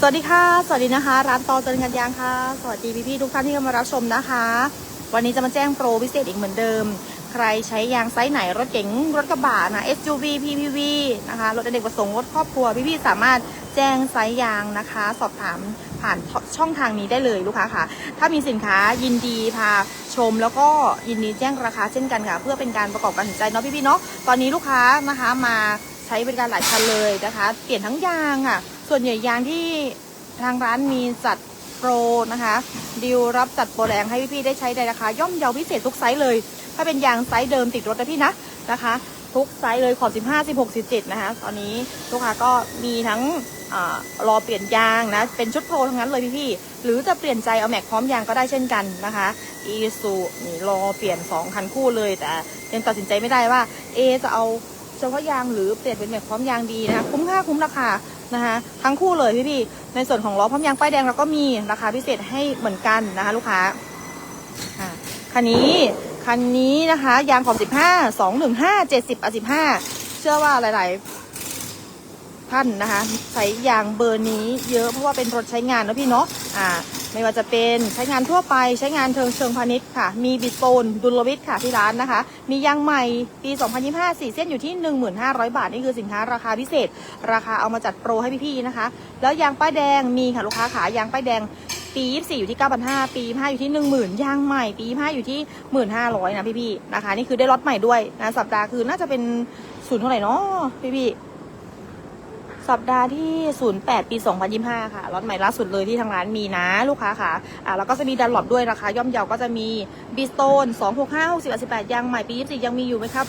สวัสดีค่ะ สวัสดีนะคะ ร้านตอเจริญกันยางค่ะ สวัสดีพี่ๆทุกท่านที่เข้ามารับชมนะคะ วันนี้จะมาแจ้งโปรพิเศษอีกเหมือนเดิม ใครใช้ยางไซส์ไหนรถเก๋งรถกระบะนะ SUV PPV นะคะรถอเนกประสงค์รถครอบครัวพี่ๆสามารถแจ้งไซส์ยางนะคะ สอบถามผ่านช่องทางนี้ได้เลยลูกค้าค่ะ ถ้ามีสินค้ายินดีพาชม แล้วก็ยินดีแจ้งราคาเช่นกันค่ะ เพื่อเป็นการประกอบการตัดสินใจเนาะพี่ๆเนาะตอนนี้ลูกค้านะคะมาใช้บริการหลายคันเลยนะคะ เปลี่ยนทั้งยางค่ะ ส่วนใหญ่ยางที่ทางร้านมีจัดโปรนะคะดีลรับจัดโปรแรงให้พี่ๆได้ใช้ในราคาย่อมเยาพิเศษทุกไซส์เลย ถ้าเป็นยางไซส์เดิมติดรถนะพี่นะนะคะ ทุกไซส์เลยขอบ 15 16 17 นะคะ ตอนนี้ลูกค้าก็มีทั้งอรอเปลี่ยนยางนะ เป็นชุดโปรทั้งนั้นเลยพี่ๆ หรือจะเปลี่ยนใจเอาแม็กพร้อมยางก็ได้เช่นกันนะคะ อีซูนี่รอเปลี่ยน 2 คันคู่เลย แต่ยังตัดสินใจไม่ได้ว่า เอจะเอาเฉพาะยางหรือเปลี่ยนเป็นแม็กพร้อมยางดีนะคะคุ้มค่าคุ้มราคา นะคะทั้งคู่เลยพี่พี่ในส่วนของล้อพร้อมยางป้ายแดงเราก็มีราคาพิเศษให้เหมือนกันนะคะ ลูกค้าอ่าคันนี้คันนี้นะคะ ยางขอบ 15 215 70อะ15 เชื่อว่าหลายๆท่านนะคะ ใช้ยางเบอร์นี้เยอะเพราะว่าเป็นรถใช้งานนะพี่เนาะอ่า ไม่ว่าจะเป็นใช้งานทั่วไปใช้งานเชิงเชิงพาณิชย์ค่ะ มีบิดโซนดุลวิทย์ค่ะที่ร้านนะคะ มียางใหม่ปี 2025 4 เส้นอยู่ที่ 1500 บาท นี่คือสินค้าราคาพิเศษ ราคาเอามาจัดโปรให้พี่ๆนะคะ แล้วยางป้ายแดงมีค่ะลูกค้าขายางป้ายแดงปี 24 อยู่ที่ 9,500 ปี 25 อยู่ที่ 10,000 ยางใหม่ ปี 25 อยู่ที่ 1,500 นะพี่ๆนะคะ นี่คือได้รถใหม่ด้วยนะสัปดาห์คือน่าจะเป็นศูนย์เท่าไหร่เนาะพี่ๆ สัปดาห์ที่ 08 ปี 2025 ค่ะรถใหม่ล่าสุดเลยที่ทางร้านมีนะลูกค้าค่ะ อ่าแล้วก็จะมีดันหลอดด้วยราคาย่อมเยาก็จะมีบีสโตน265 60 18ยางใหม่ปี 24 ยังมีอยู่ไหมครับ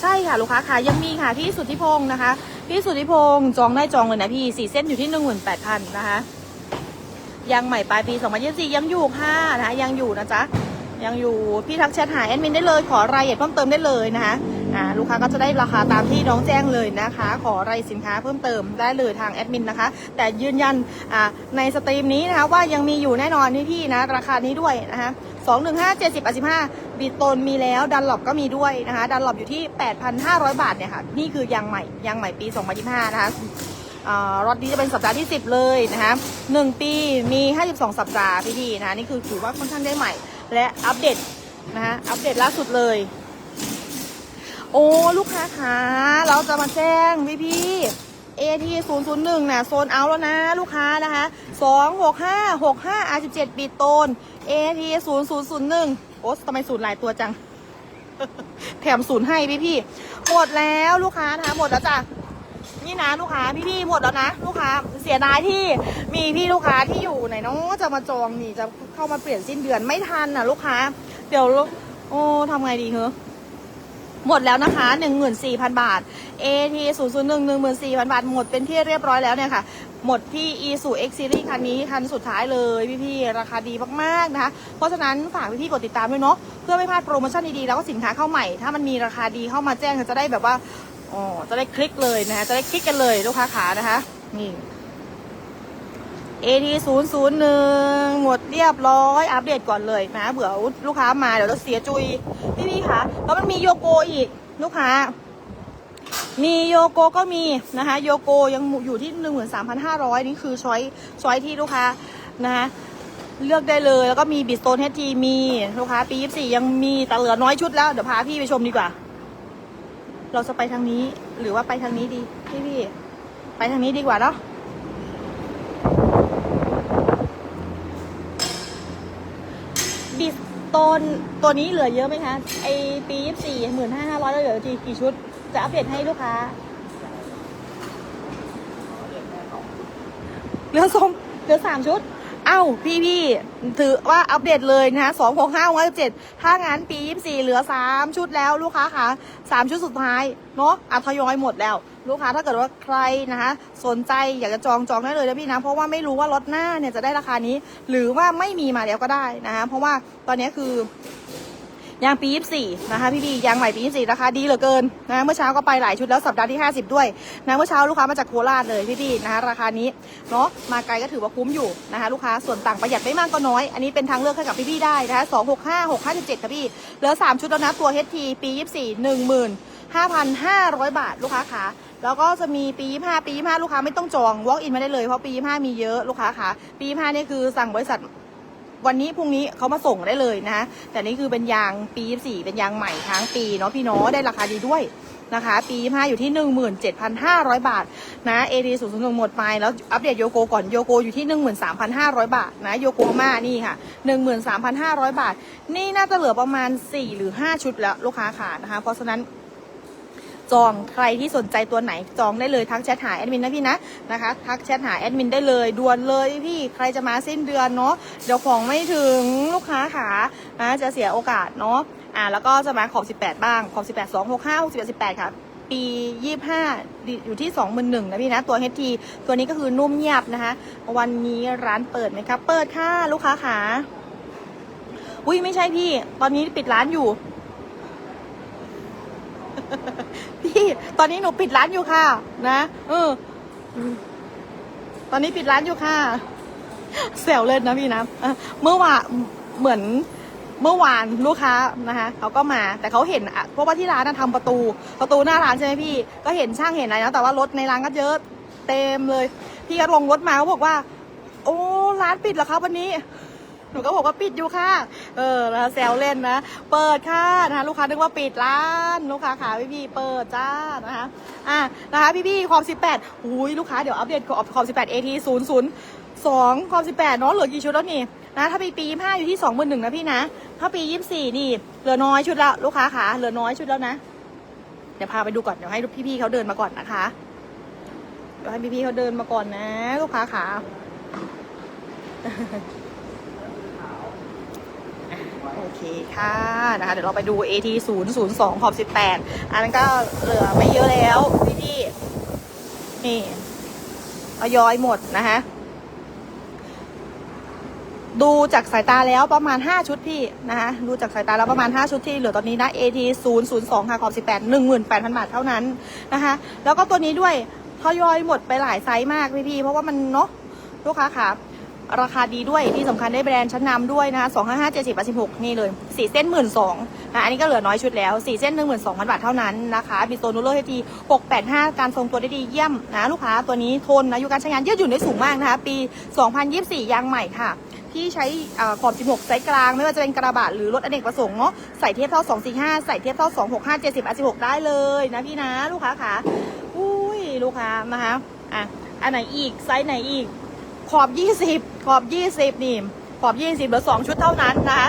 ใช่ค่ะ ลูกค้าค่ะ ยังมีค่ะพี่สุทธิพงศ์นะคะ พี่สุทธิพงศ์จองได้จองเลยนะพี่4เส้นอยู่ที่ 18,000นะคะยางใหม่ปลายปี 2024 ยังอยู่ค่ะนะคะยังอยู่นะจ๊ะยังอยู่พี่ทักแชทหาแอดมินได้เลยขอรายละเอียดเพิ่มเติมได้เลยนะคะ ลูกค้าก็จะได้ราคาตามที่น้องแจ้งเลยนะคะ ขอรายสินค้าเพิ่มเติมได้เลยทางแอดมินนะคะ แต่ยืนยันอ่าในสตรีมนี้นะคะว่ายังมีอยู่แน่นอนที่พี่นะ ราคานี้ด้วยนะคะสองหนึ่งห้าเจ็ดสิบสิบห้าบีโตนมีแล้วดันหลบก็มีด้วยนะคะดันหลบอยู่ที่ 8,500 บาทเนี่ยค่ะ นี่คือยางใหม่ยางใหม่ปี 2025 นะคะอ่ารถนี้จะเป็นสัปดาห์ที่ 10 เลยนะคะ1ปีมี 52 สัปดาห์พี่ดีนะะนี่คือถือว่าค่อนข้างได้ใหม่ และอัปเดตนะคะอัปเดตล่าสุดเลย โอ้ลูกค้าคะเราจะมาแจ้งพี่พี่เอทีศูนย์ศูนย์หนึ่งนะโซนเอาแล้วนะ ลูกค้านะคะสองหกห้าหกห้าอาสิบเจ็ดปีโตนเอทีศูนย์ศูนย์ศูนย์หนึ่งโอ้ทำไมศูนย์หลายตัวจัง แถมศูนย์ให้พี่พี่หมดแล้วลูกค้านะคะหมดแล้วจ้ะนี่นะลูกค้าพี่ๆหมดแล้วนะลูกค้าเสียดายที่มีพี่ลูกค้าที่อยู่ไหนน้องจะมาจองนี่จะเข้ามาเปลี่ยนสิ้นเดือนไม่ทันอะลูกค้า เดี๋ยวโอ้ทำไงดีเหรอ หมดแล้วนะคะหนึ่งหมื่นสี่พันบาท AT ศูนย์ศูนย์หนึ่งหนึ่งหมื่นสี่พันบาท หมดเป็นที่เรียบร้อยแล้วเนี่ยค่ะ หมดที่ e s u x series คันนี้ คันสุดท้ายเลยพี่ๆ ราคาดีมากๆนะคะ เพราะฉะนั้นฝากพี่ๆ กดติดตามด้วยเนาะ เพื่อไม่พลาดโปรโมชั่นดีๆ แล้วก็สินค้าเข้าใหม่ ถ้ามันมีราคาดีเข้ามาแจ้งจะได้แบบว่า อ๋อ จะได้คลิกเลยนะคะจะได้คลิกกันเลยลูกค้าขานะคะ นี่ AT 0 0 1หมดเรียบร้อย อัปเดตก่อนเลยนะเผื่อลูกค้ามาเดี๋ยวจะเสียจุยพี่พี่คะแล้วมันมีโยโกอีกลูกค้า มีโยโกก็มีนะคะโยโกยังอยู่ที่ 13,500 นี่คือช้อยช้อยที่ลูกค้านะคะเลือกได้เลยแล้วก็มีบิสโตนเฮทีมีลูกค้าปี 24 ยังมีแต่เหลือน้อยชุดแล้ว เดี๋ยวพาพี่ไปชมดีกว่า เราจะไปทางนี้หรือว่าไปทางนี้ดีพี่พี่ไปทางนี้ดีกว่าเนาะบิสโตนตัวนี้เหลือเยอะไหมคะ ไอปียี่สี่หมื่นห้าห้าร้อยเหลือกี่กี่ชุด จะอัปเดตให้ลูกค้าเหลือสองเหลือสามชุด เอ้าพี่พี่ถือว่าอัปเดตเลยนะคะสองหกห้าวันเจ็ดถ้างั้นปียี่สี่เหลือสามชุดแล้วลูกค้าค่ะสามชุดสุดท้ายเนาะอัทยอยหมดแล้ว ลูกค้าถ้าเกิดว่าใครนะคะ สนใจอยากจะจองจองได้เลยนะพี่นะ เพราะว่าไม่รู้ว่ารถหน้าเนี่ยจะได้ราคานี้ หรือว่าไม่มีมาแล้วก็ได้นะคะเพราะว่าตอนนี้คือยางปี 24 นะคะพี่บียางใหม่ปี 24 ราคาดีเหลือเกินนะเมื่อเช้าก็ไปหลายชุดแล้วสัปดาห์ที่ 50 ด้วยนะเมื่อเช้าลูกค้ามาจากโคราชเลยพี่บีนะคะราคานี้เนาะมาไกลก็ถือว่าคุ้มอยู่นะคะลูกค้าส่วนต่างประหยัดไม่มากก็น้อย อันนี้เป็นทางเลือกให้กับพี่พี่ได้นะคะ265 657ค่ะพี่เหลือ 3 ชุดแล้วนะตัว HT ปี 24 15,500 บาทลูกค้าขา แล้วก็จะมีปียี่ห้าปียี่ห้าลูกค้าไม่ต้องจอง walk in มาได้เลยเพราะปียี่ห้ามีเยอะลูกค้าค่ะปียี่ห้านี่คือสั่งบริษัทวันนี้พรุ่งนี้เขามาส่งได้เลยนะแต่นี่คือเป็นยางปีสี่เป็นยางใหม่ทั้งปีเนาะพี่เนาะได้ราคาดีด้วยนะคะ ปีห้าอยู่ที่ 17,500 บาทนะเอดีศูนย์ศูนย์หมดไปแล้วอัปเดตโยโกก่อนโยโกอยู่ที่ 13,500 บาทนะโยโกมานี่ค่ะ 13,500 บาท นี่น่าจะเหลือประมาณ 4 หรือ 5 ชุดแล้วลูกค้าขานะคะ เพราะฉะนั้น จองใครที่สนใจตัวไหนจองได้เลยทักแชทหาแอดมินนะพี่นะนะคะทักแชทหาแอดมินได้เลยด่วนเลยพี่ใครจะมาสิ้นเดือนเนาะเดี๋ยวของไม่ถึงลูกค้าขานะจะเสียโอกาสเนาะอ่าแล้วก็จะมาขอบ 18 บ้างขอบ 18 2 6 5 6 18 18ค่ะปี25 อยู่ที่ 21,000นะพี่นะ ตัว HT ตัวนี้ก็คือนุ่มเงียบนะคะ วันนี้ร้านเปิดไหมครับ เปิดค่ะ ลูกค้าขาอุ้ยไม่ใช่พี่ ตอนนี้ปิดร้านอยู่ พี่ตอนนี้หนูปิดร้านอยู่ค่ะ นะเออตอนนี้ปิดร้านอยู่ค่ะแซวเล่นนะพี่นะเมื่อวานเหมือนเมื่อวานลูกค้านะคะเขาก็มาแต่เขาเห็นเพราะว่าที่ร้านน่ะทำประตู ประตูหน้าร้านใช่ไหมพี่ ก็เห็นช่างเห็นอะไรนะแต่ว่ารถในร้านก็เยอะเต็มเลย พี่ก็ลงรถมาเขาบอกว่า โอ้ร้านปิดเหรอครับวันนี้ หนูก็บอกว่าปิดอยู่ค่ะ เออนะคะแซวเล่นนะ เปิดค่ะนะคะลูกค้านึกว่าปิดร้านลูกค้าขาพี่พี่เปิดจ้านะคะอะนะคะพี่พี่ความ18อุ้ยลูกค้าเดี๋ยวอัปเดตขอความ18 AT 0 0 2ความ18เนาะเหลือกี่ชุดแล้วนี่นะถ้าปีปี25อยู่ที่21นะพี่นะ ถ้าปี24นี่เหลือน้อยชุดแล้วลูกค้าขาเหลือน้อยชุดแล้วนะเดี๋ยวพาไปดูก่อนเดี๋ยวให้พี่พี่เขาเดินมาก่อนนะคะเดี๋ยวให้พี่พี่เขาเดินมาก่อนนะ ลูกค้าขา โอเคค่ะนะคะเดี๋ยวเราไปดู AT 0 0 2ขอบ18 อันนั้นก็เหลือไม่เยอะแล้วพี่พี่นี่ทยอยหมดนะคะดูจากสายตาแล้วประมาณ 5 ชุดพี่นะคะดูจากสายตาแล้วประมาณ 5 ชุดที่เหลือตอนนี้นะ AT 0 0 2ค่ะขอบ18 18,000 บาทเท่านั้นนะคะแล้วก็ตัวนี้ด้วยทยอยหมดไปหลายไซส์มากพี่พี่เพราะว่ามันเนาะลูกค้าค่ะ ราคาดีด้วยที่สำคัญได้แบรนด์ชั้นนำด้วยนะคะ2 5 5 7 0 8 6นี่เลย4เส้น1 2ื่นสองนะอันนี้ก็เหลือน้อยชุดแล้ว4เส้น12,000บาทเท่านั้นนะคะบิโซนูโรเฮจี685การทรงตัวได้ดีเยี่ยมนะลูกค้าตัวนี้ทนอายุการใช้งานยืดหยุ่นได้สูงมากนะคะปี2024ยางใหม่ค่ะที่ใช้อ่าขอบ 16 ไซส์กลาง ไม่ว่าจะเป็นกระบะหรือรถอเนกประสงค์เนาะใส่เทียบเท่า 245 ใส่เทียบเท่า 265 70 16 ได้เลยนะพี่นะลูกค้าค่ะอุ้ยลูกค้านะคะอะอันไหนอีกไซส์ไหนอีกขอบ 20 ขอบ 20 นี่ ขอบ 20เหลือ 2 ชุดเท่านั้นนะคะ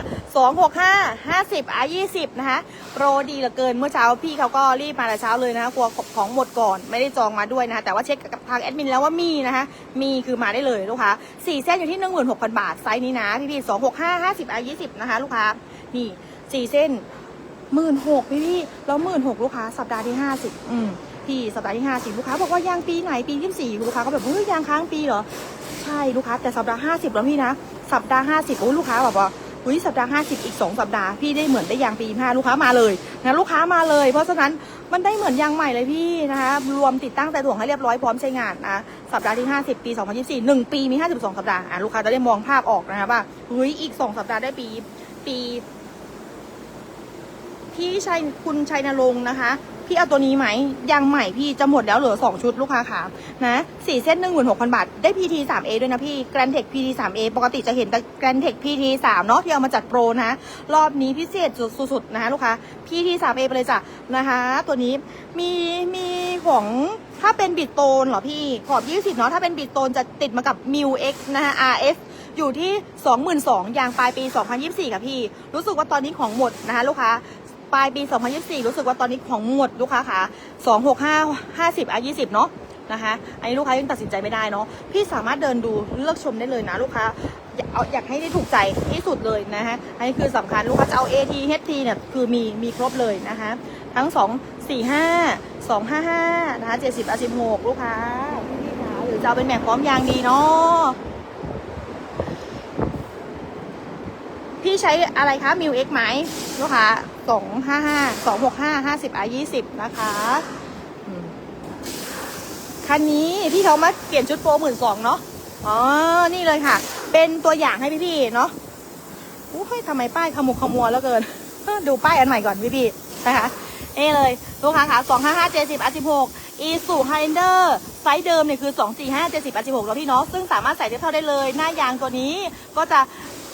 265 50อะ20 นะคะโปรดีเหลือเกินเมื่อเช้าพี่เขาก็รีบมาแต่เช้าเลยนะคะกลัวของหมดก่อนไม่ได้จองมาด้วยนะคะแต่ว่าเช็คกับทางแอดมินแล้วว่ามีนะคะมีคือมาได้เลยลูกค้า4เส้นอยู่ที่ 16,000 บาท ไซส์นี้นะ พี่พี่265 50อะ20 นะคะ ลูกค้านี่ 4 เส้นหมื่นหกพี่พี่แล้วหมื่นหกลูกค้าสัปดาห์ที่ห้าสิบอืม พี่สัปดาห์ที่ห้าสิบลูกค้าบอกว่ายางปีไหนปีที่สี่ลูกค้าก็แบบเฮ้ยยางค้างปีเหรอใช่ลูกค้าแต่สัปดาห์ห้าสิบแล้วพี่นะสัปดาห์ห้าสิบโอ้ลูกค้าแบบว่าเฮ้ยสัปดาห์ห้าสิบอีกสองสัปดาห์พี่ได้เหมือนได้ยางปีห้าลูกค้ามาเลยนะลูกค้ามาเลย เพราะฉะนั้นมันได้เหมือนยางใหม่เลยพี่นะคะรวมติดตั้งแต่ถ่วงให้เรียบร้อยพร้อมใช้งานนะสัปดาห์ที่ 50 ปี 2024หนึ่งปีมี 52 สัปดาห์อะลูกค้าจะได้มองภาพออกนะคะว่าเฮ้ยอีก 2 สัปดาห์ได้ปีปีพี่ชัยคุณชัยนรงค์นะคะ พี่เอาตัวนี้ไหมยังใหม่พี่จะหมดแล้วเหลือ2ชุดลูกค้าค่ะนะสี่เส้นหนึ่งหมื่นหกพันบาท ได้ PT 3 A ด้วยนะพี่ Grand Tech PT 3 A ปกติจะเห็นแต่ Grand Tech PT 3เนาะที่เอามาจัดโปรนะ รอบนี้พิเศษสุดๆนะคะลูกค้า PT 3 A ไปเลยจ้ะนะคะ ตัวนี้มีมีของถ้าเป็นบิดโตนเหรอพี่ขอบ 20 เนาะถ้าเป็นบิดโตนจะติดมากับ m i u X นะคะ RS อยู่ที่ 22,000ยางปลายปี 2024 ค่ะพี่ รู้สึกว่าตอนนี้ของหมดนะคะลูกค้า ปลายปี 2024 รู้สึกว่าตอนนี้ของหมดลูกค้าค่ะ265 50อะ20 เนาะนะคะอันนี้ลูกค้ายังตัดสินใจไม่ได้เนาะพี่สามารถเดินดูเลือกชมได้เลยนะลูกค้าอยากเอาอยากให้ได้ถูกใจที่สุดเลยนะคะอันนี้คือสำคัญลูกค้าจะเอา AT HT เนี่ยคือมีมีครบเลยนะคะทั้ง 2 4 5 2 5 5นะคะ70อะ16 ลูกค้าพี่ค่ะหรือจะเอาเป็นแม็กพร้อมยางดีเนาะพี่ใช้อะไรคะมิวเอ็กไหมลูกค้า สองห้าห้าสองหกห้าห้าสิบอะยี่สิบนะคะคันนี้พี่เขามาเปลี่ยนชุดโปรหมื่นสองเนาะอ๋อ นี่เลยค่ะ เป็นตัวอย่างให้พี่ๆเนาะโอ้ยทำไมป้ายขมุกขมัวแล้วเกิน ดูป้ายอันใหม่ก่อนพี่ๆนะคะนี่เลยลูกค้าค่ะสองห้าห้าเจ็ดสิบอะสิบหกอีสูไฮเดอร์ไซส์เดิมเนี่ยคือ 2 4 5 7 0 8 6แล้วพี่เนาะซึ่งสามารถใส่เทียบเท่าได้เลย หน้ายางตัวนี้ก็จะ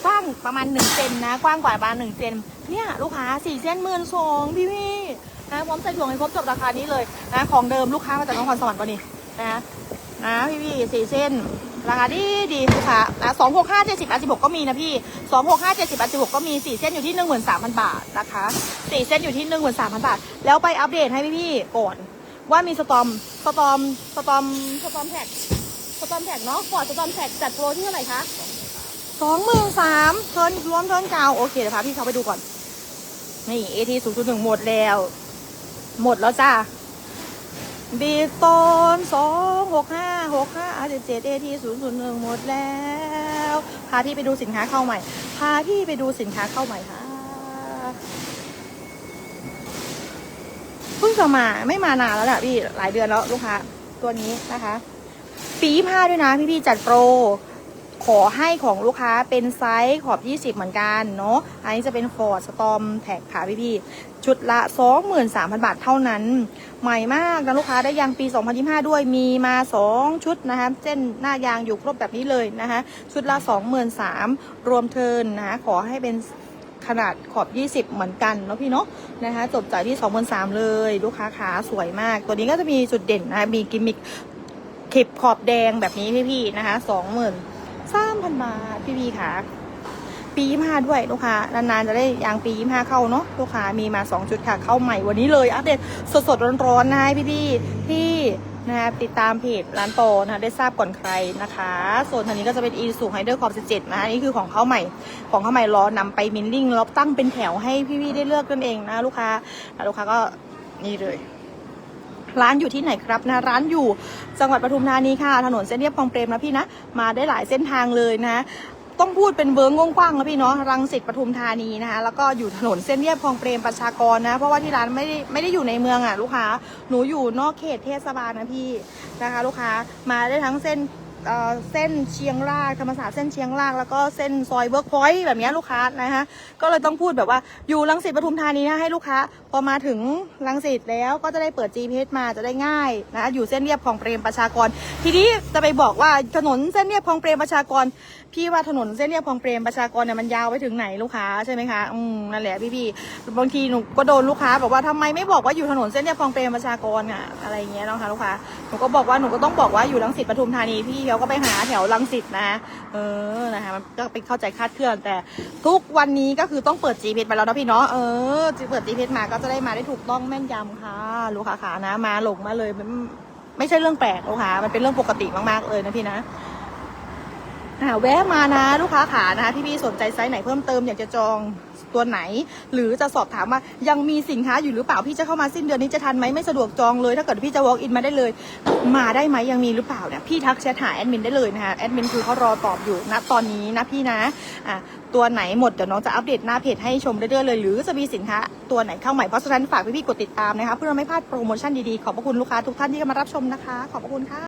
กว้างประมาณ1เซนนะ กว้างกว่าประมาณ1เซนเนี่ยลูกค้า4เส้นหมื่นสองพี่พี่นะพร้อมใส่ถ่วงให้ครบจบราคานี้เลยนะของเดิมลูกค้ามาจากนครสวรรค์ป่ะนี่นะนะพี่พี่สี่เส้นราคาดีดีลูกค้านะสองหกห้าเจ็ดสิบสิบหกก็มีนะพี่สองหกห้าเจ็ดสิบสิบหกก็มีสี่เส้นอยู่ที่หนึ่งหมื่นสามพันบาทนะคะสี่เส้นอยู่ที่หนึ่งหมื่นสามพันบาท แล้วไปอัปเดตให้พี่พี่ก่อน ว่ามีสตอมสตอมสตอมสตอมแท็กสตอมแท็กเนาะฟอร์ดสตอมแท็กจัดโปรที่เท่าไหร่คะ สองหมื่นสามเทิร์นรวมเทิร์นกาโอเคเดี๋ยวพาพี่เขาไปดูก่อน นี่เอทีศูนย์จุดหนึ่งหมดแล้ว หมดแล้วจ้าบีตอนสองหกห้าหกห้าเจ็ดเจ็ดเอทีศูนย์ศูนย์หนึ่งหมดแล้ว พาพี่ไปดูสินค้าเข้าใหม่ พาพี่ไปดูสินค้าเข้าใหม่ค่ะเพิ่งจะมาไม่มานานแล้วแหละพี่หลายเดือนแล้วลูกค้าตัวนี้นะคะ ปีผ้าด้วยนะพี่พี่จัดโปร ขอให้ของลูกค้าเป็นไซส์ขอบ 20 เหมือนกันเนาะ อันนี้จะเป็นฟอร์ดสตอมแท็กค่ะพี่พี่ชุดละ 23,000 บาทเท่านั้น ใหม่มากนะลูกค้าได้ยางปี 2025 ด้วย มีมา 2 ชุดนะคะเส้นหน้ายางอยู่ครบแบบนี้เลยนะคะชุดละ 23,000รวมเทินนะคะขอให้เป็นขนาดขอบ 20 เหมือนกันเนาะพี่เนาะนะคะจบจ่ายที่23,000เลย ลูกค้าขาสวยมาก ตัวนี้ก็จะมีจุดเด่นนะคะมีกิมมิคเข็บขอบแดงแบบนี้พี่ๆนะคะ 23,000บาทพี่ๆค่ะ ปี25ด้วยลูกค้านานๆจะได้ยางปี25เข้าเนาะลูกค้ามีมา2ชุดค่ะเข้าใหม่วันนี้เลยอัปเดตสดๆร้อนๆนะพี่ๆที่นะคะติดตามเพจร้านโตนะคะได้ทราบก่อนใครนะคะส่วนทางนี้ก็จะเป็นอีสูไฮเดอร์ขอบ17นะคะนี่คือของเข้าใหม่ ของเข้าใหม่รอนำไปมินลิ่งแล้วตั้งเป็นแถวให้พี่ๆได้เลือกกันเองนะลูกค้าลูกค้าก็นี่เลย ร้านอยู่ที่ไหนครับนะร้านอยู่จังหวัดปทุมธานีค่ะ ถนนเส้นเรียบคลองเปรมนะพี่นะ มาได้หลายเส้นทางเลยนะต้องพูดเป็นเวิร์งกว้างๆนะพี่เนาะรังสิตปทุมธานีนะคะแล้วก็อยู่ถนนเส้นเรียบคลองเปรมประชากรนะ เพราะว่าที่ร้านไม่ได้ไม่ได้อยู่ในเมืองอะลูกค้าหนูอยู่นอกเขตเทศบาลนะพี่นะคะ ลูกค้ามาได้ทั้งเส้นเส้นเชียงรากธรรมศาสตร์เส้นเชียงรากแล้วก็เส้นซอยเวิร์กพอยต์แบบนี้ลูกค้านะคะก็เลยต้องพูดแบบว่าอยู่รังสิตปทุมธานีนะให้ลูกค้าพอมาถึงรังสิตแล้วก็จะได้เปิด GPS มาจะได้ง่ายนะอยู่เส้นเรียบคลองเปรมประชากร ทีนี้จะไปบอกว่าถนนเส้นเรียบคลองเปรมประชากร พี่ว่าถนนเส้นเรียบคลองเปรมประชากรเนี่ยมันยาวไปถึงไหนลูกค้าใช่ไหมคะอืมนั่นแหละพี่พี่บางทีหนูก็โดนลูกค้าบอกว่าทำไมไม่บอกว่าอยู่ถนนเส้นเรียบคลองเปรมประชากรอะอะไรเงี้ยนะคะลูกค้าหนูก็บอกว่าหนูก็ต้องบอกว่าอยู่รังสิตปทุมธานีพี่เขาก็ไปหาแถวรังสิตนะเออนะคะมันก็เป็นเข้าใจคาดเคลื่อนแต่ทุกวันนี้ก็คือต้องเปิด GPS ไปแล้วนะพี่เนาะเออเปิด GPS มาก็จะได้มาได้ถูกต้องแม่นยำค่ะ ลูกค้าขานะ มาหลงมาเลยมันไม่ใช่เรื่องแปลกลูกค้ามันเป็นเรื่องปกติมากๆเลยนะพี่นะ อ่าแวะมานะลูกค้าขานะคะที่พี่สนใจไซส์ไหนเพิ่มเติมอยากจะจองตัวไหน หรือจะสอบถามว่ายังมีสินค้าอยู่หรือเปล่าพี่จะเข้ามาสิ้นเดือนนี้จะทันไหมไม่สะดวกจองเลยถ้าเกิดพี่จะ walk in มาได้เลย มาได้ไหมยังมีหรือเปล่าเนี่ยพี่ทักแชทหาแอดมินได้เลยนะคะแอดมินคือเขารอตอบอยู่ณตอนนี้นะพี่นะอะตัวไหนหมดเดี๋ยวน้องจะอัปเดตหน้าเพจให้ชมเรื่อยๆเลย หรือจะมีสินค้าตัวไหนเข้าใหม่เพราะฉะนั้นฝากพี่ๆกดติดตามนะคะเพื่อไม่พลาดโปรโมชั่นดีๆขอบพระคุณลูกค้าทุกท่านที่เข้ามารับชมนะคะ ขอบพระคุณค่ะ